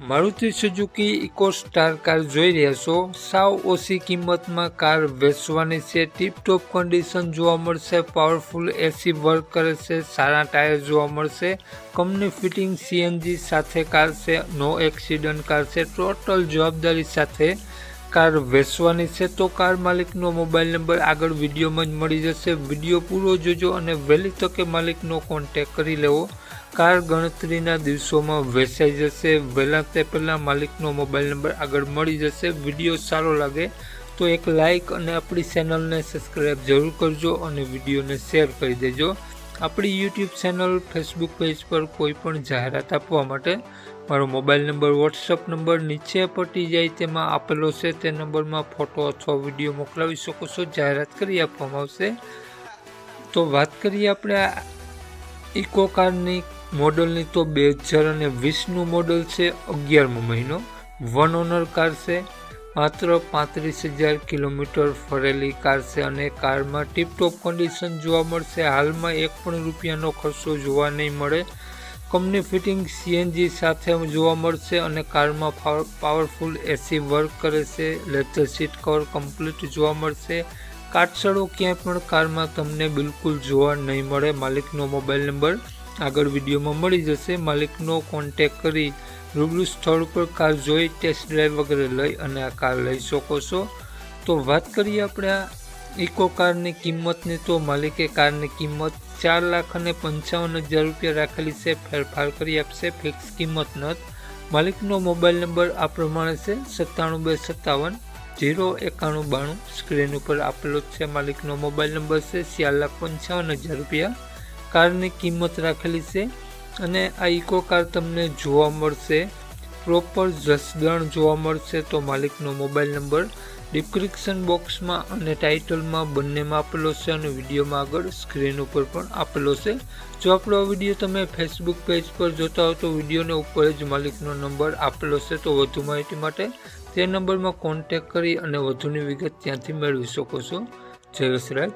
Maruti Suzuki Eeco Star car જોઈ રહ્યા છો. સાવ ઓછી કિંમતમાં કાર વેચવાની છે. ટીપટોપ કન્ડિશન જોવા મળશે. પાવરફુલ એસી વર્ક કરે છે. સારા ટાયર જોવા મળશે. કંપની ફિટિંગ સીએનજી સાથે કાર છે. નો એક્સિડન્ટ કાર છે. ટોટલ જવાબદારી સાથે કાર વેચવાની છે. તો કાર માલિકનો મોબાઈલ નંબર આગળ વિડીયોમાં જ મળી જશે. વીડિયો પૂરો જોજો અને વહેલી તકે માલિકનો કોન્ટેક કરી લેવો. કાર ગણતરીના દિવસોમાં વેચાઈ જશે. વહેલા તે પહેલાં માલિકનો મોબાઈલ નંબર આગળ મળી જશે. વીડિયો સારો લાગે તો એક લાઇક અને આપણી ચેનલને સબસ્ક્રાઈબ જરૂર કરજો અને વિડીયોને શેર કરી દેજો. આપણી યુટ્યુબ ચેનલ, ફેસબુક પેજ પર કોઈ પણ જાહેરાત આપવા માટે મારો મોબાઈલ નંબર, વોટ્સઅપ નંબર નીચે પટી જાય તેમાં આપેલો છે. તે નંબરમાં ફોટો અથવા વીડિયો મોકલાવી શકો છો. જાહેરાત કરી આપવામાં આવશે. તો વાત કરીએ આપણે ઇકો કારની મોડલની તો બે હજાર અને વીસનું મોડલ છે અગિયારમો મહિનો. વન ઓનર કાર છે, માત્ર પાંત્રીસ હજાર કિલોમીટર ફરેલી કાર છે અને કારમાં ટીપટોપ કન્ડિશન જોવા મળશે. હાલમાં એક પણ રૂપિયાનો ખર્ચો જોવા નહીં મળે. કંપની ફિટિંગ સીએનજી સાથે જોવા મળશે અને કારમાં પાવરફુલ એસી વર્ક કરે છે. લેધર સીટ કવર કમ્પ્લીટ જોવા મળશે. કાટસડો ક્યાંય પણ કારમાં તમને બિલકુલ જોવા નહીં મળે. માલિકનો મોબાઈલ નંબર આગળ વિડીયોમાં મળી જશે. માલિકનો કોન્ટેક કરી રૂબરૂ સ્થળ ઉપર કાર જોઈ ટેસ્ટ ડ્રાઈવ વગેરે લઈ અને આ કાર લઈ શકો છો. તો વાત કરીએ આપણે આ ઇકો કારની કિંમતની. તો માલિકે કારની કિંમત ચાર લાખ અને પંચાવન હજાર રૂપિયા રાખેલી છે. ફેરફાર કરી આપશે. ફિક્સ કિંમત નથી માલિકનો મોબાઈલ નંબર આ પ્રમાણે છે. સત્તાણું બે સત્તાવન જીરો એકાણું બાણું. સ્ક્રીન ઉપર આપેલો છે. માલિકનો મોબાઈલ નંબર છે. ચાર લાખ પંચાવન હજાર રૂપિયા. કારની કિંમત રાખેલી છે અને આ ઇકો કાર તમને જોવા મળશે. પ્રોપર જસદણ જોવા મળશે તો માલિકનો મોબાઈલ નંબર ડિસ્ક્રિપ્શન બોક્સમાં અને ટાઇટલમાં બંનેમાં આપેલો છે અને વિડીયોમાં આગળ સ્ક્રીન ઉપર પણ આપેલો છે. જો આપણો વીડિયો તમે ફેસબુક પેજ પર જોતા હો તો વિડીયોને ઉપર જ માલિકનો નંબર આપેલો છે તો વધુ માહિતી માટે તે નંબરમાં કોન્ટેક કરી અને વધુની વિગત ત્યાંથી મેળવી શકો છો. જય વસરાજ.